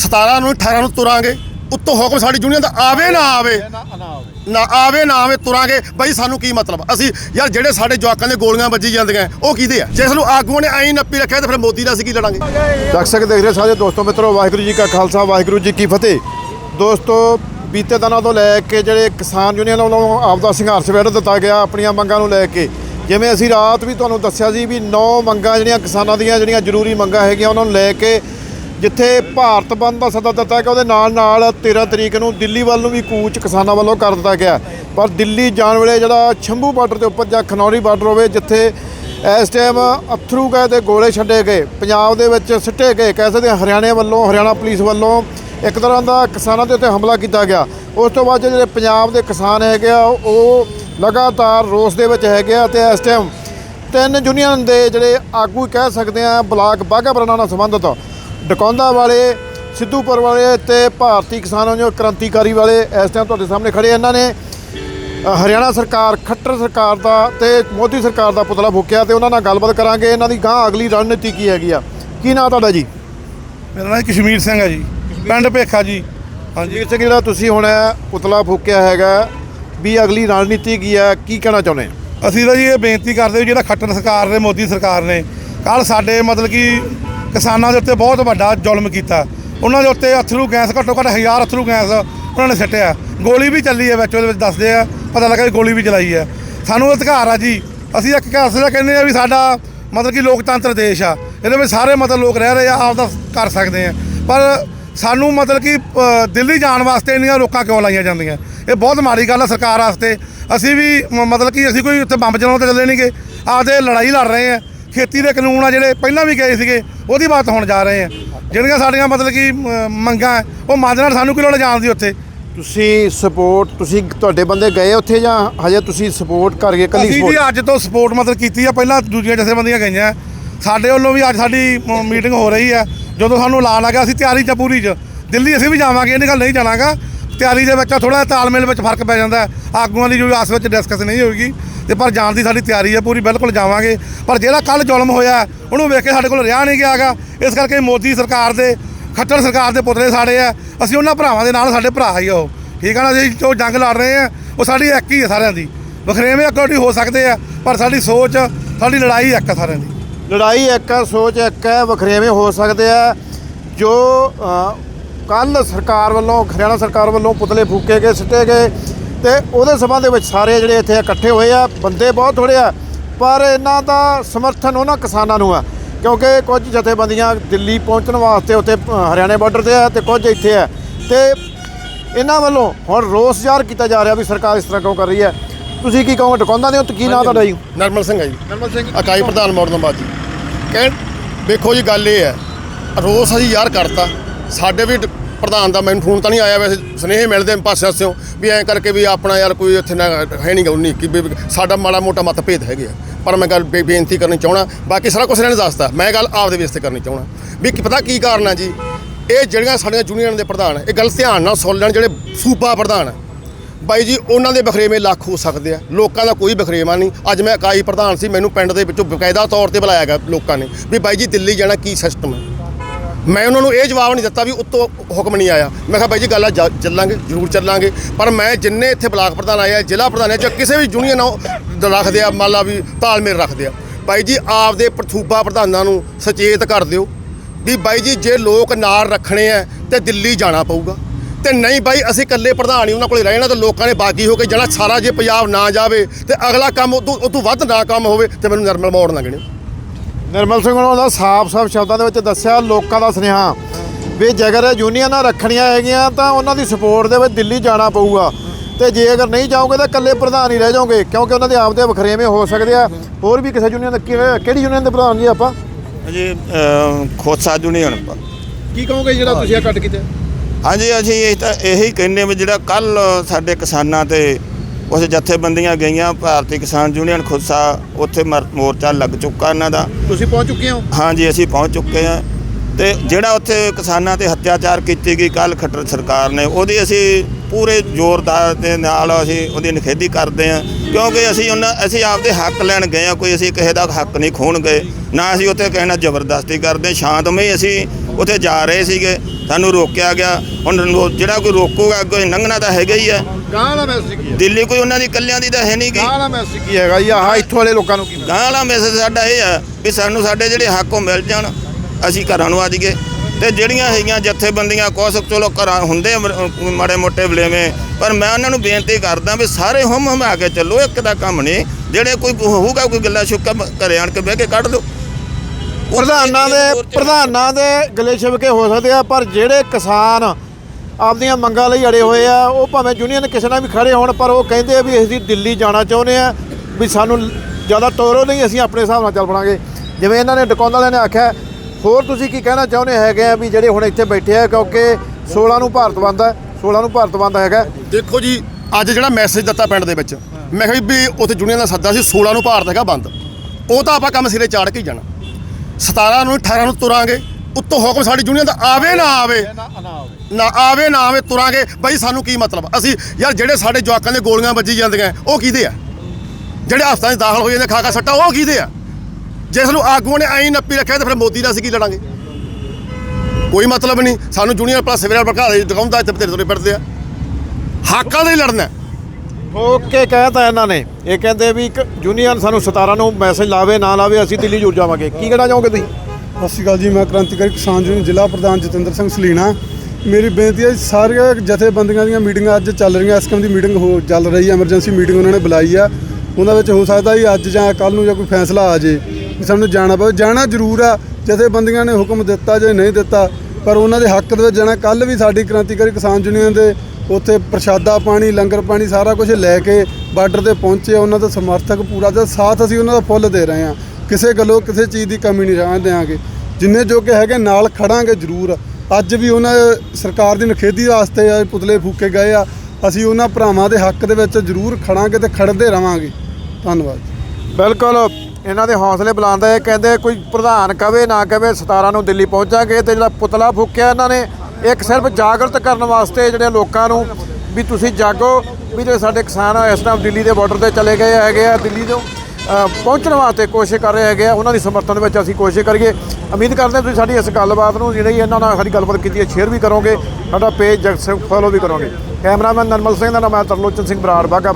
17 ਨੂੰ 18 ਨੂੰ ਤੁਰਾਂਗੇ। ਉੱਤੋਂ ਹੁਕਮ ਸਾਡੀ ਯੂਨੀਅਨ ਦਾ ਆਵੇ ਨਾ ਆਵੇ। ਨਾ ਆਵੇ ਨਾ ਆਵੇ, ਤੁਰਾਂਗੇ। ਬਾਈ ਸਾਨੂੰ ਕੀ ਮਤਲਬ? ਅਸੀਂ ਯਾਰ ਜਿਹੜੇ ਸਾਡੇ ਜਵਾਕਾਂ ਦੇ ਗੋਲੀਆਂ ਵੱਜੀ ਜਾਂਦੀਆਂ, ਉਹ ਕਿਹਦੇ ਆ? ਜਿਸ ਨੂੰ ਆਗੂਆਂ ਨੇ ਐਂ ਨੱਪੀ ਰੱਖਿਆ, ਤਾਂ ਫਿਰ ਮੋਦੀ ਦਾ ਅਸੀਂ ਕੀ ਲੜਾਂਗੇ? ਦਰਸ਼ਕ ਦੇਖ ਰਹੇ ਸਾਰੇ ਦੋਸਤੋ, ਮਿੱਤਰੋ, ਵਾਹਿਗੁਰੂ ਜੀ ਕਾ ਖਾਲਸਾ, ਵਾਹਿਗੁਰੂ ਜੀ ਕੀ ਫਤਿਹ। ਦੋਸਤੋ, ਬੀਤੇ ਦਿਨਾਂ ਤੋਂ ਲੈ ਕੇ ਜਿਹੜੇ ਕਿਸਾਨ ਯੂਨੀਅਨ ਵੱਲੋਂ ਆਪਦਾ ਸੰਘਰਸ਼ ਵਿੱਢ ਦਿੱਤਾ ਗਿਆ, ਆਪਣੀਆਂ ਮੰਗਾਂ ਨੂੰ ਲੈ ਕੇ। ਜਿਵੇਂ ਅਸੀਂ ਰਾਤ ਵੀ ਤੁਹਾਨੂੰ ਦੱਸਿਆ ਸੀ ਵੀ 9 ਮੰਗਾਂ ਜਿਹੜੀਆਂ ਕਿਸਾਨਾਂ ਦੀਆਂ, ਜਿਹੜੀਆਂ ਜ਼ਰੂਰੀ ਮੰਗਾਂ ਹੈਗੀਆਂ, ਉਹਨਾਂ ਨੂੰ ਲੈ ਕੇ ਜਿੱਥੇ ਭਾਰਤ ਬੰਦ ਦਾ ਸੱਦਾ ਦਿੱਤਾ ਗਿਆ, ਉਹਦੇ ਨਾਲ ਨਾਲ 13 ਤਰੀਕ ਨੂੰ ਦਿੱਲੀ ਵੱਲ ਨੂੰ ਵੀ ਕੂਚ ਕਿਸਾਨਾਂ ਵੱਲੋਂ ਕਰ ਦਿੱਤਾ ਗਿਆ। ਪਰ ਦਿੱਲੀ ਜਾਣ ਵੇਲੇ ਜਿਹੜਾ ਛੰਭੂ ਬਾਰਡਰ ਦੇ ਉੱਪਰ ਜਾਂ ਖਨੌਰੀ ਬਾਰਡਰ ਹੋਵੇ, ਜਿੱਥੇ ਇਸ ਟਾਈਮ ਅਥਰੂ ਗਏ ਤੇ ਗੋਲੇ ਛੱਡੇ ਗਏ, ਪੰਜਾਬ ਦੇ ਵਿੱਚ ਸਿੱਟੇ ਗਏ, ਕਹਿ ਸਕਦੇ ਹਾਂ ਹਰਿਆਣੇ ਵੱਲੋਂ, ਹਰਿਆਣਾ ਪੁਲਿਸ ਵੱਲੋਂ ਇੱਕ ਤਰ੍ਹਾਂ ਦਾ ਕਿਸਾਨਾਂ ਦੇ ਉੱਤੇ ਹਮਲਾ ਕੀਤਾ ਗਿਆ। ਉਸ ਤੋਂ ਬਾਅਦ ਜਿਹੜੇ ਪੰਜਾਬ ਦੇ ਕਿਸਾਨ ਹੈਗੇ ਆ, ਉਹ ਲਗਾਤਾਰ ਰੋਸ ਦੇ ਵਿੱਚ ਹੈਗੇ ਆ ਤੇ ਇਸ ਟਾਈਮ ਤਿੰਨ ਯੂਨੀਅਨ ਦੇ ਜਿਹੜੇ ਆਗੂ ਕਹਿ ਸਕਦੇ ਆ, ਬਲਾਕ ਬਾਘਾ ਪੁਰਾਣਾ ਨਾਲ ਸੰਬੰਧਿਤ। ਡਕੌਂਦਾ ਵਾਲੇ ਸਿੱਧੂਪੁਰ ਵਾਲੇ ਤੇ ਭਾਰਤੀ ਕਿਸਾਨ ਯੂਨੀਅਨ ਕ੍ਰਾਂਤੀਕਾਰੀ ਵਾਲੇ ਇਸ ਟਾਈਮ ਤੁਹਾਡੇ ਸਾਹਮਣੇ ਖੜੇ। ਇਹਨਾਂ ਨੇ ਹਰਿਆਣਾ ਸਰਕਾਰ ਖੱਟਰ ਸਰਕਾਰ ਦਾ ਤੇ ਮੋਦੀ ਸਰਕਾਰ ਦਾ ਪੁਤਲਾ ਫੂਕਿਆ ਤੇ ਉਹਨਾਂ ਨਾਲ ਗੱਲਬਾਤ ਕਰਾਂਗੇ। ਇਹਨਾਂ ਦੀ ਗਾਂ ਅਗਲੀ ਰਣਨੀਤੀ ਕੀ ਹੈਗੀ ਆ? ਕੀ ਨਾਂ ਤੁਹਾਡਾ ਜੀ? ਮੇਰਾ ਨਾਮ ਕਸ਼ਮੀਰ ਸਿੰਘ ਹੈ ਜੀ। ਪਿੰਡ ਭੇਖਾ ਜੀ। ਹਾਂਜੀ। ਵੀਰ ਸਿੰਘ ਜਿਹੜਾ ਤੁਸੀਂ ਹੁਣ ਪੁਤਲਾ ਫੂਕਿਆ ਹੈਗਾ ਵੀ ਅਗਲੀ ਰਣਨੀਤੀ ਕੀ ਆ ਕੀ ਕਹਿਣਾ ਚਾਹੁੰਦੇ ਅਸੀਂ ਤਾਂ ਜੀ ਇਹ ਬੇਨਤੀ ਕਰਦੇ ਜਿਹੜਾ ਖੱਟਰ ਸਰਕਾਰ ਨੇ ਮੋਦੀ ਸਰਕਾਰ ਨੇ ਕੱਲ ਸਾਡੇ ਮਤਲਬ ਕਿ ਕਿਸਾਨਾਂ ਦੇ ਉੱਤੇ ਬਹੁਤ ਵੱਡਾ ਜ਼ੁਲਮ ਕੀਤਾ। ਉਹਨਾਂ ਦੇ ਉੱਤੇ ਅਥਰੂ ਗੈਸ, ਘੱਟੋ ਘੱਟ ਹਜ਼ਾਰ ਅਥਰੂ ਗੈਸ ਉਹਨਾਂ ਨੇ ਸਿੱਟਿਆ। ਗੋਲੀ ਵੀ ਚੱਲੀ ਹੈ, ਵਿੱਚ ਉਹਦੇ ਵਿੱਚ ਦੱਸਦੇ ਆ, ਪਤਾ ਲੱਗਾ ਵੀ ਗੋਲੀ ਵੀ ਚਲਾਈ ਹੈ। ਸਾਨੂੰ ਅਧਿਕਾਰ ਆ ਜੀ। ਅਸੀਂ ਇੱਕ ਅਸਲਾ ਕਹਿੰਦੇ ਆ ਵੀ ਸਾਡਾ ਮਤਲਬ ਕਿ ਲੋਕਤੰਤਰ ਦੇਸ਼ ਆ। ਇਹਦੇ ਵਿੱਚ ਸਾਰੇ ਮਤਲਬ ਲੋਕ ਰਹਿ ਰਹੇ ਆ, ਆਪਦਾ ਕਰ ਸਕਦੇ ਆ। ਪਰ ਸਾਨੂੰ ਮਤਲਬ ਕਿ ਦਿੱਲੀ ਜਾਣ ਵਾਸਤੇ ਇੰਨੀਆਂ ਰੋਕਾਂ ਕਿਉਂ ਲਾਈਆਂ ਜਾਂਦੀਆਂ? ਇਹ ਬਹੁਤ ਮਾੜੀ ਗੱਲ ਆ ਸਰਕਾਰ ਵਾਸਤੇ। ਅਸੀਂ ਵੀ ਮਤਲਬ ਕਿ ਅਸੀਂ ਕੋਈ ਉੱਥੇ ਬੰਬ ਚਲਾਉਣ ਤੇ ਚੱਲੇ ਨਹੀਂਗੇ ਆਪਦੇ ਲੜਾਈ ਲੜ ਰਹੇ ਆ। ਖੇਤੀ ਦੇ ਕਾਨੂੰਨ ਆ ਜਿਹੜੇ ਪਹਿਲਾਂ ਵੀ ਗਏ ਸੀਗੇ ਉਹਦੀ ਬਾਤ ਹੁਣ ਜਾ ਰਹੇ ਆ। ਜਿਹੜੀਆਂ ਸਾਡੀਆਂ ਮਤਲਬ ਕਿ ਮੰਗਾਂ ਹੈ, ਉਹ ਮੰਨ ਨਾਲ ਸਾਨੂੰ ਕਿਉਂ ਜਾਣ ਦੀ ਉੱਥੇ? ਤੁਸੀਂ ਸਪੋਰਟ ਤੁਸੀਂ ਤੁਹਾਡੇ ਬੰਦੇ ਗਏ ਉੱਥੇ ਜਾਂ ਹਜੇ ਤੁਸੀਂ ਸਪੋਰਟ ਕਰ ਗਏ ਕੱਲੀ ਅਸੀਂ ਸਪੋਰਟ ਅੱਜ ਤੋਂ ਸਪੋਰਟ ਮਤਲਬ ਕੀਤੀ ਆ ਪਹਿਲਾਂ ਦੂਜੀਆਂ ਜਥੇਬੰਦੀਆਂ ਗਈਆਂ। ਸਾਡੇ ਵੱਲੋਂ ਵੀ ਅੱਜ ਸਾਡੀ ਮੀਟਿੰਗ ਹੋ ਰਹੀ ਆ। ਜਦੋਂ ਸਾਨੂੰ ਐਲਾਨ ਆ ਗਿਆ ਅਸੀਂ ਤਿਆਰੀ ਚ ਪੂਰੀ ਚ। ਦਿੱਲੀ ਅਸੀਂ ਵੀ ਜਾਵਾਂਗੇ ਇਹਨੇ ਗੱਲ ਨਹੀਂ ਜਾਣਾਗਾ। ਤਿਆਰੀ ਦੇ ਵਿੱਚ ਥੋੜਾ ਤਾਲਮੇਲ ਵਿੱਚ ਫ਼ਰਕ ਪੈ ਜਾਂਦਾ ਆਗੂਆਂ ਦੀ ਜੋ ਆਸ ਵਿੱਚ ਡਿਸਕਸ ਨਹੀਂ ਹੋਏਗੀ। ਤੇ ਪਰ ਜਾਣ ਦੀ ਸਾਡੀ ਤਿਆਰੀ ਹੈ, ਪੂਰੀ ਬਿਲਕੁਲ ਜਾਵਾਂਗੇ। ਪਰ ਜਿਹੜਾ ਕੱਲ ਜ਼ੁਲਮ ਹੋਇਆ, ਉਹਨੂੰ ਵੇਖ ਕੇ ਸਾਡੇ ਕੋਲ ਰਿਹਾ ਨਹੀਂ ਗਿਆਗਾ ਇਸ ਕਰਕੇ ਮੋਦੀ ਸਰਕਾਰ ਦੇ ਖੱਟਰ ਸਰਕਾਰ ਦੇ ਪੁਤਲੇ ਸਾਡੇ ਆ। ਅਸੀਂ ਉਹਨਾਂ ਭਰਾਵਾਂ ਦੇ ਨਾਲ ਸਾਡੇ ਭਰਾ ਹੀ ਉਹ। ਠੀਕ ਆ ਨਾ ਜੀ ਜੋ ਜੰਗ ਲੜ ਰਹੇ ਆ, ਉਹ ਸਾਡੀ ਇੱਕ ਹੀ ਹੈ ਸਾਰਿਆਂ ਦੀ। ਵਖਰੇਵੇਂ ਅਕੋਰਡੀ ਹੋ ਸਕਦੇ ਆ, ਪਰ ਸਾਡੀ ਸੋਚ, ਸਾਡੀ ਲੜਾਈ ਇੱਕ ਆ ਸਾਰਿਆਂ ਦੀ। ਲੜਾਈ ਇੱਕ ਹੈ ਸੋਚ ਇੱਕ ਹੈ ਵਖਰੇਵੇਂ ਹੋ ਸਕਦੇ ਆ। ਜੋ ਕੱਲ ਸਰਕਾਰ ਵੱਲੋਂ ਹਰਿਆਣਾ ਸਰਕਾਰ ਵੱਲੋਂ ਪੁਤਲੇ ਫੂਕੇ ਗਏ ਸਿੱਟੇ ਗਏ ਤੇ ਉਹਦੇ ਸਬੰਧ ਦੇ ਵਿੱਚ ਸਾਰੇ ਜਿਹੜੇ ਇੱਥੇ ਇਕੱਠੇ ਹੋਏ ਆ ਬੰਦੇ ਬਹੁਤ ਥੋੜੇ ਆ ਪਰ ਇਹਨਾਂ ਦਾ ਸਮਰਥਨ ਉਹਨਾਂ ਕਿਸਾਨਾਂ ਨੂੰ ਆ ਕਿਉਂਕਿ ਕੁਝ ਜਥੇਬੰਦੀਆਂ ਦਿੱਲੀ ਪਹੁੰਚਣ ਵਾਸਤੇ ਉੱਥੇ ਹਰਿਆਣੇ ਬਾਰਡਰ ਤੇ ਆ ਤੇ ਕੁਝ ਇੱਥੇ ਆ ਤੇ ਇਹਨਾਂ ਵੱਲੋਂ ਹੁਣ ਰੋਸ ਜ਼ਾਹਰ ਕੀਤਾ ਜਾ ਰਿਹਾ ਵੀ ਸਰਕਾਰ ਇਸ ਤਰ੍ਹਾਂ ਕਿਉਂ ਕਰ ਰਹੀ ਹੈ। ਤੁਸੀਂ ਕੀ ਕਹੋਗੇ ਟਿਕਾਉਂਦਾ ਦੇ ਕੀ ਨਾਂ ਤੁਹਾਡਾ ਜੀ? ਨਰਮਲ ਸਿੰਘ ਹੈ ਜੀ। ਨਰਮਲ ਸਿੰਘ ਇਕਾਈ ਪ੍ਰਧਾਨ ਮੋੜਨਬਾਦ ਜੀ। ਕਹਿਣ ਵੇਖੋ ਜੀ ਗੱਲ ਇਹ ਹੈ ਰੋਸ ਅਸੀਂ ਯਾਰ ਕਰਤਾ ਸਾਡੇ ਵੀ ਡ- ਪ੍ਰਧਾਨ ਦਾ ਮੈਨੂੰ ਫੋਨ ਤਾਂ ਨਹੀਂ ਆਇਆ ਵੈਸੇ, ਸਨੇਹ ਮਿਲਦੇ ਪਾਸੇ ਪਾਸਿਓਂ, ਵੀ ਐਂ ਕਰਕੇ ਵੀ ਆਪਣਾ ਯਾਰ ਕੋਈ ਇੱਥੇ ਨਾ ਹੈ ਨਹੀਂ ਗਾ ਉਨੀ, ਕਿ ਵੀ ਸਾਡਾ ਮਾੜਾ ਮੋਟਾ ਮਤਭੇਦ ਹੈਗੇ ਆ। ਪਰ ਮੈਂ ਗੱਲ ਬੇ- ਬੇਨਤੀ ਕਰਨੀ ਚਾਹਣਾ ਬਾਕੀ ਸਾਰਾ ਕੁਝ ਇਹਨਾਂ ਨੇ ਦੱਸਤਾ। ਮੈਂ ਗੱਲ ਆਪਦੇ ਬੇਸ ਤੇ ਕਰਨੀ ਚਾਹਣਾ ਵੀ ਕੀ ਪਤਾ ਕੀ ਕਾਰਨ ਆ ਜੀ? ਇਹ ਜਿਹੜੀਆਂ ਸਾਡੀਆਂ ਯੂਨੀਅਨ ਦੇ ਪ੍ਰਧਾਨ, ਇਹ ਗੱਲ ਧਿਆਨ ਨਾਲ ਸੁਣ ਲੈਣ ਜਿਹੜੇ ਸੂਬਾ ਪ੍ਰਧਾਨ। ਬਾਈ ਜੀ, ਉਹਨਾਂ ਦੇ ਬਖਰੇਵੇਂ ਲੱਖ ਹੋ ਸਕਦੇ ਆ। ਲੋਕਾਂ ਦਾ ਕੋਈ ਬਖਰੇਵਾ ਨਹੀਂ। ਅੱਜ ਮੈਂ ਇਕਾਈ ਪ੍ਰਧਾਨ ਸੀ, ਮੈਨੂੰ ਪਿੰਡ ਦੇ ਵਿੱਚੋਂ ਬਕਾਇਦਾ ਤੌਰ ਤੇ ਬੁਲਾਇਆ ਗਿਆ ਲੋਕਾਂ ਨੇ। ਵੀ ਬਾਈ ਜੀ, ਦਿੱਲੀ ਜਾਣਾ ਕੀ ਸਿਸਟਮ ਹੈ ਮੈਂ ਉਹਨਾਂ ਨੂੰ ਇਹ ਜਵਾਬ ਨਹੀਂ ਦਿੱਤਾ ਵੀ ਉੱਤੋਂ ਹੁਕਮ ਨਹੀਂ ਆਇਆ। ਮੈਂ ਕਿਹਾ ਬਾਈ ਜੀ ਗੱਲ ਆ, ਜਾ- ਚੱਲਾਂਗੇ, ਜ਼ਰੂਰ ਚੱਲਾਂਗੇ। ਪਰ ਮੈਂ ਜਿੰਨੇ ਇੱਥੇ ਬਲਾਕ ਪ੍ਰਧਾਨ ਆਏ ਆ, ਜ਼ਿਲ੍ਹਾ ਪ੍ਰਧਾਨ ਆ, ਜਾਂ ਕਿਸੇ ਵੀ ਯੂਨੀਅਨ ਨਾਲ ਰੱਖਦੇ ਆ, ਮੰਨ ਲਾ ਵੀ ਤਾਲਮੇਲ ਰੱਖਦੇ ਆ। ਬਾਈ ਜੀ, ਆਪਦੇ ਸੂਬਾ ਪ੍ਰਧਾਨਾਂ ਨੂੰ ਸੁਚੇਤ ਕਰ ਦਿਓ ਵੀ ਬਾਈ ਜੀ, ਜੇ ਲੋਕ ਨਾਲ ਰੱਖਣੇ ਆ, ਤੇ ਦਿੱਲੀ ਜਾਣਾ ਪਊਗਾ। ਤੇ ਨਹੀਂ ਬਾਈ, ਅਸੀਂ ਇਕੱਲੇ ਪ੍ਰਧਾਨ ਹੀ ਉਹਨਾਂ ਕੋਲੇ ਰਹਿਣਾ, ਤੇ ਲੋਕਾਂ ਨੇ ਬਾਗੀ ਹੋ ਕੇ ਜਿਹੜਾ ਸਾਰਾ ਜੇ ਪੰਜਾਬ ਨਾ ਜਾਵੇ, ਤੇ ਅਗਲਾ ਕੰਮ ਉਦੋਂ ਉਦੋਂ ਵੱਧ ਨਾ ਕੰਮ ਹੋਵੇ, ਤੇ ਮੈਨੂੰ ਨਰਮਲ ਮੋੜ ਨਾ ਗਿਣਿਓ ਨਿਰਮਲ ਸਿੰਘ ਉਹਨਾਂ ਦਾ ਸਾਫ਼-ਸਾਫ਼ ਸ਼ਬਦਾਂ ਦੇ ਵਿੱਚ ਦੱਸਿਆ ਲੋਕਾਂ ਦਾ ਸੁਨੇਹਾ ਵੀ ਜੇਕਰ ਯੂਨੀਅਨਾਂ ਰੱਖਣੀਆਂ ਹੈਗੀਆਂ ਤਾਂ ਉਹਨਾਂ ਦੀ ਸਪੋਰਟ ਦੇ ਵਿੱਚ ਦਿੱਲੀ ਜਾਣਾ ਪਊਗਾ। ਤੇ ਜੇ ਅਗਰ ਨਹੀਂ ਜਾਓਗੇ ਤਾਂ ਇਕੱਲੇ ਪ੍ਰਧਾਨ ਹੀ ਰਹਿ ਜਾਓਗੇ ਕਿਉਂਕਿ ਉਹਨਾਂ ਦੇ ਆਪਦੇ ਵਖਰੇਵੇਂ ਹੋ ਸਕਦੇ ਆ। ਹੋਰ ਵੀ ਕਿਸੇ ਯੂਨੀਅਨ ਦਾ ਕਿਹੜੇ- ਯੂਨੀਅਨ ਦੇ ਪ੍ਰਧਾਨ ਜੀ ਆਪਾਂ? ਜੀ ਖੋਸਾ ਯੂਨੀਅਨ ਕੀ ਕਹੋਗੇ ਜਿਹੜਾ ਤੁਸੀਂ ਇਹ ਕੱਟ ਕੀਤਾ? ਹਾਂਜੀ ਅਸੀਂ ਇਹ ਤਾਂ ਇਹੀ ਕਹਿੰਦੇ ਵੀ ਜਿਹੜਾ ਕੱਲ ਸਾਡੇ ਕਿਸਾਨਾਂ ਤੇ ਉਸ ਜਥੇਬੰਦੀਆਂ ਗਈਆਂ ਭਾਰਤੀ ਕਿਸਾਨ ਯੂਨੀਅਨ ਖੁੱਸਾ ਉੱਥੇ ਮਰ- ਮੋਰਚਾ ਲੱਗ ਚੁੱਕਾ ਇਹਨਾਂ ਦਾ। ਤੁਸੀਂ ਪਹੁੰਚ ਚੁੱਕੇ ਹੋ? ਹਾਂਜੀ ਅਸੀਂ ਪਹੁੰਚ ਚੁੱਕੇ ਹਾਂ। ਤੇ ਜਿਹੜਾ ਉੱਥੇ ਕਿਸਾਨਾਂ ਤੇ ਹੱਤਿਆਚਾਰ ਕੀਤੀ ਗਈ ਕੱਲ ਖੱਟਰ ਸਰਕਾਰ ਨੇ ਉਹਦੀ ਅਸੀਂ ਪੂਰੇ ਜ਼ੋਰਦਾਰ ਦੇ ਨਾਲ ਅਸੀਂ ਉਹਦੀ ਨਿਖੇਧੀ ਕਰਦੇ ਹਾਂ। ਕਿਉਂਕਿ ਅਸੀਂ ਉਹਨਾਂ ਅਸੀਂ ਆਪਦੇ ਹੱਕ ਲੈਣ ਗਏ ਹਾਂ ਕੋਈ ਅਸੀਂ ਕਿਸੇ ਦਾ ਹੱਕ ਨਹੀਂ ਖੋਣ ਗਏ। ਨਾ ਅਸੀਂ ਉੱਥੇ ਕਿਸੇ ਨਾਲ ਜ਼ਬਰਦਸਤੀ ਕਰਦੇ ਸ਼ਾਂਤਮਈ ਅਸੀਂ ਉੱਥੇ ਜਾ ਰਹੇ ਸੀਗੇ ਸਾਨੂੰ ਰੋਕਿਆ ਗਿਆ। ਹੁਣ ਰੋ- ਜਿਹੜਾ ਕੋਈ ਰੋਕੂਗਾ ਅੱਗੇ ਲੰਘਣਾ ਤਾਂ ਹੈਗਾ ਹੀ ਹੈ। ਗਾਂ ਵਾਲਾ ਮੈਸੇਜ ਕੀ ਹੈ? ਦਿੱਲੀ ਕੋਈ ਉਹਨਾਂ ਦੀ ਕੱਲਿਆਂ ਦੀ ਤਾਂ ਹੈ ਨਹੀਂ ਗੀ। ਗਾਂ ਵਾਲਾ ਮੈਸੇਜ ਕੀ ਹੈਗਾ ਜੀ? ਆਹ ਇੱਥੋਂ ਵਾਲੇ ਲੋਕਾਂ ਨੂੰ ਕੀ ਗਾਂ ਵਾਲਾ ਮੈਸੇਜ ਸਾਡਾ ਇਹ ਹੈ ਵੀ ਸਾਨੂੰ ਸਾਡੇ ਜਿਹੜੇ ਹੱਕ ਉਹ ਮਿਲ ਜਾਣ ਅਸੀਂ ਘਰਾਂ ਨੂੰ ਆ ਜਾਈਏ ਤੇ ਜਿਹੜੀਆਂ ਹੈਗੀਆਂ ਜਥੇਬੰਦੀਆਂ ਕੁਛ ਚਲੋ ਘਰਾਂ ਹੁੰਦੇ ਮਾੜੇ ਮੋਟੇ ਵਲੇਵੇਂ ਪਰ ਮੈਂ ਉਹਨਾਂ ਨੂੰ ਬੇਨਤੀ ਕਰਦਾ ਵੀ ਸਾਰੇ ਹੁਮ ਹਮਾ ਕੇ ਚੱਲੋ ਇੱਕ ਦਾ ਕੰਮ ਨਹੀਂ। ਜਿਹੜੇ ਕੋਈ ਹੋਊਗਾ ਕੋਈ ਗੱਲਾਂ ਸ਼ੁਕਾ ਘਰੇ ਆਣ ਕੇ ਬਹਿ ਕੇ ਕੱਢ ਦਿਓ ਪ੍ਰਧਾਨਾਂ ਦੇ ਪ੍ਰਧਾਨਾਂ ਦੇ ਗਲੇ ਛਿਵਕੇ ਹੋ ਸਕਦੇ ਆ ਪਰ ਜਿਹੜੇ ਕਿਸਾਨ ਆਪਦੀਆਂ ਮੰਗਾਂ ਲਈ ਅੜੇ ਹੋਏ ਆ ਉਹ ਭਾਵੇਂ ਯੂਨੀਅਨ ਕਿਸੇ ਨਾਲ ਵੀ ਖੜੇ ਹੋਣ ਪਰ ਉਹ ਕਹਿੰਦੇ ਆ ਵੀ ਅਸੀਂ ਦਿੱਲੀ ਜਾਣਾ ਚਾਹੁੰਦੇ ਆ ਵੀ ਸਾਨੂੰ ਜ਼ਿਆਦਾ ਤੋਰੋ ਨਹੀਂ ਅਸੀਂ ਆਪਣੇ ਹਿਸਾਬ ਨਾਲ ਚੱਲ ਪੜਾਂਗੇ। ਜਿਵੇਂ ਇਹਨਾਂ ਨੇ ਡਕੌਂਦਾ ਵਾਲਿਆਂ ਨੇ ਆਖਿਆ ਹੋਰ ਤੁਸੀਂ ਕੀ ਕਹਿਣਾ ਚਾਹੁੰਦੇ ਹੈਗੇ ਆ ਵੀ ਜਿਹੜੇ ਹੁਣ ਇੱਥੇ ਬੈਠੇ ਆ ਕਿਉਂਕਿ 16 ਨੂੰ ਭਾਰਤ ਬੰਦ ਹੈ 16 ਨੂੰ ਭਾਰਤ ਬੰਦ ਹੈਗਾ। ਦੇਖੋ ਜੀ ਅੱਜ ਜਿਹੜਾ ਮੈਸੇਜ ਦਿੱਤਾ ਪਿੰਡ ਦੇ ਵਿੱਚ ਮੈਂ ਕਿਹਾ ਵੀ ਉੱਥੇ ਯੂਨੀਅਨ ਦਾ ਸੱਦਾ ਸੀ 16 ਨੂੰ ਭਾਰਤ ਹੈਗਾ ਬੰਦ। ਉਹ ਤਾਂ ਆਪਾਂ ਕੰਮ ਸਿਰੇ ਚਾੜ ਕੇ ਹੀ ਜਾਣਾ। 17 ਨੂੰ 18 ਨੂੰ ਤੁਰਾਂਗੇ। ਉੱਤੋਂ ਹੁਕਮ ਸਾਡੀ ਯੂਨੀਅਨ ਦਾ ਆਵੇ ਨਾ ਆਵੇ। ਨਾ ਆਵੇ ਨਾ ਆਵੇ, ਤੁਰਾਂਗੇ। ਬਾਈ ਸਾਨੂੰ ਕੀ ਮਤਲਬ? ਅਸੀਂ ਯਾਰ ਜਿਹੜੇ ਸਾਡੇ ਜਵਾਕਾਂ ਦੇ ਗੋਲੀਆਂ ਵੱਜੀ ਜਾਂਦੀਆਂ, ਉਹ ਕਿਹਦੇ ਆ? ਜਿਹੜੇ ਹਸਪਤਾਲਾਂ 'ਚ ਦਾਖਲ ਹੋ ਜਾਂਦੇ, ਖਾਕਾ ਸੱਟਾ, ਉਹ ਕਿਹਦੇ ਆ? ਜਿਸ ਨੂੰ ਆਗੂਆਂ ਨੇ ਐਂ ਨੱਪੀ ਰੱਖਿਆ ਤਾਂ ਫਿਰ ਮੋਦੀ ਦਾ ਅਸੀਂ ਕੀ ਲੜਾਂਗੇ? ਕੋਈ ਮਤਲਬ ਨਹੀਂ। ਸਾਨੂੰ ਜੂਨੀਅਰ ਪਲੱਸ ਸਵੇਰੇ ਭੜਕਾ ਦਿਖਾਉਂਦਾ ਇੱਥੇ ਬਤੇਰੇ ਤੁਰੇ ਫਿਰਦੇ ਆ। ਹੱਕਾਂ ਦੇ ਹੀ ਲੜਨਾ। ਓਕੇ, ਕਹਿਤਾ ਇਹਨਾਂ ਨੇ। ਇਹ ਕਹਿੰਦੇ ਵੀ ਇੱਕ ਯੂਨੀਅਨ ਸਾਨੂੰ 17 ਨੂੰ ਮੈਸੇਜ ਲਾਵੇ, ਨਾ ਲਾਵੇ, ਅਸੀਂ ਦਿੱਲੀ ਜੁੜ ਜਾਵਾਂਗੇ। ਕੀ ਕਹਿਣਾ ਚਾਹੋਗੇ ਤੁਸੀਂ? ਸਤਿ ਸ਼੍ਰੀ ਅਕਾਲ ਜੀ, ਮੈਂ ਕ੍ਰਾਂਤੀਕਾਰੀ ਕਿਸਾਨ ਯੂਨੀਅਨ ਜ਼ਿਲ੍ਹਾ ਪ੍ਰਧਾਨ ਜਤਿੰਦਰ ਸਿੰਘ ਸਲੀਣਾ। ਮੇਰੀ ਬੇਨਤੀ ਹੈ ਸਾਰੀਆਂ ਜਥੇਬੰਦੀਆਂ ਦੀਆਂ ਮੀਟਿੰਗਾਂ ਅੱਜ ਚੱਲ ਰਹੀਆਂ। ਐਸਕਮ ਦੀ ਮੀਟਿੰਗ ਹੋ, ਚੱਲ ਰਹੀ ਹੈ ਐਮਰਜੈਂਸੀ ਮੀਟਿੰਗ ਉਹਨਾਂ ਨੇ ਬੁਲਾਈ ਆ ਉਹਨਾਂ ਵਿੱਚ ਹੋ ਸਕਦਾ ਜੀ, ਅੱਜ ਜਾਂ ਕੱਲ ਨੂੰ ਜਾਂ ਕੋਈ ਫੈਸਲਾ ਆ ਜੇ ਸਾਨੂੰ ਜਾਣਾ ਪਵੇ। ਜਾਣਾ ਜ਼ਰੂਰ ਆ, ਜਥੇਬੰਦੀਆਂ ਨੇ ਹੁਕਮ ਦਿੱਤਾ ਜੇ ਨਹੀਂ ਦਿੱਤਾ, ਪਰ ਉਹਨਾਂ ਦੇ ਹੱਕ ਦੇ ਵਿੱਚ ਜਾਣਾ। ਕੱਲ ਵੀ ਸਾਡੀ ਕ੍ਰਾਂਤੀਕਾਰੀ ਕਿਸਾਨ ਯੂਨੀਅਨ ਦੇ ਉੱਥੇ ਪ੍ਰਸ਼ਾਦਾ ਪਾਣੀ, ਲੰਗਰ ਪਾਣੀ, ਸਾਰਾ ਕੁਝ ਲੈ ਕੇ ਬਾਰਡਰ ਤੇ ਪਹੁੰਚੇ। ਉਹਨਾਂ ਦਾ ਸਮਰਥਕ ਪੂਰਾ ਤੇ ਸਾਥ ਅਸੀਂ ਉਹਨਾਂ ਦਾ ਫੁੱਲ ਦੇ ਰਹੇ ਹਾਂ। ਕਿਸੇ ਗੱਲੋਂ ਕਿਸੇ ਚੀਜ਼ ਦੀ ਕਮੀ ਨਹੀਂ ਰਹਿਣ ਦਿਆਂਗੇ। ਜਿੰਨੇ ਜੋ ਕਿ ਹੈਗੇ ਨਾਲ ਖੜਾਂਗੇ ਜ਼ਰੂਰ। ਅੱਜ ਵੀ ਉਹਨਾਂ ਸਰਕਾਰ ਦੀ ਨਖੇਦੀ ਵਾਸਤੇ ਆ ਪੁਤਲੇ ਫੂਕੇ ਗਏ ਆ। ਅਸੀਂ ਉਹਨਾਂ ਭਰਾਵਾਂ ਦੇ ਹੱਕ ਦੇ ਵਿੱਚ ਜ਼ਰੂਰ ਖੜਾਂਗੇ ਤੇ ਖੜਦੇ ਰਵਾਂਗੇ। ਧੰਨਵਾਦ। ਬਿਲਕੁਲ। ਇਹਨਾਂ ਦੇ ਹੌਸਲੇ ਬੁਲੰਦ ਇਹ ਕਹਿੰਦੇ ਕੋਈ ਪ੍ਰਧਾਨ ਕਵੇ, ਨਾ ਕਵੇ 17 ਨੂੰ ਦਿੱਲੀ ਪਹੁੰਚਾਂਗੇ ਤੇ ਜਿਹੜਾ ਪੁਤਲਾ ਫੂਕਿਆ ਇਹਨਾਂ ਨੇ ਇੱਕ ਸਿਰਫ ਜਾਗਰਤ ਕਰਨ ਵਾਸਤੇ ਜਿਹੜੇ ਲੋਕਾਂ ਨੂੰ ਵੀ ਤੁਸੀਂ ਜਾਗੋ ਵੀ ਜਿਹੜੇ ਸਾਡੇ ਕਿਸਾਨ ਆ ਇਸ ਟਾਈਮ ਦਿੱਲੀ ਦੇ ਬਾਰਡਰ ਤੇ ਚਲੇ ਗਏ ਹੈਗੇ ਆ, ਦਿੱਲੀ ਤੋਂ ਪਹੁੰਚਣ ਵਾਸਤੇ ਕੋਸ਼ਿਸ਼ ਕਰ ਰਹੇ ਹੈਗੇ ਆ, ਉਹਨਾਂ ਦੀ ਸਮਰਥਨ ਦੇ ਵਿੱਚ ਅਸੀਂ ਕੋਸ਼ਿਸ਼ ਕਰੀਏ। ਉਮੀਦ ਕਰਦੇ ਹਾਂ ਤੁਸੀਂ ਸਾਡੀ ਇਸ ਗੱਲਬਾਤ ਨੂੰ ਜਿਹੜੀ ਇਹਨਾਂ ਨਾਲ ਸਾਡੀ ਗੱਲਬਾਤ ਕੀਤੀ ਹੈ ਸ਼ੇਅਰ ਵੀ ਕਰੋਗੇ, ਸਾਡਾ ਪੇਜ ਜਗ ਫੋਲੋ ਵੀ ਕਰੋਗੇ। ਕੈਮਰਾਮੈਨ ਨਰਮਲ ਸਿੰਘ ਦਾ ਨਾਮ ਹੈ, ਤਰਲੋਚਨ ਸਿੰਘ ਬਰਾੜ ਬਾਗਾ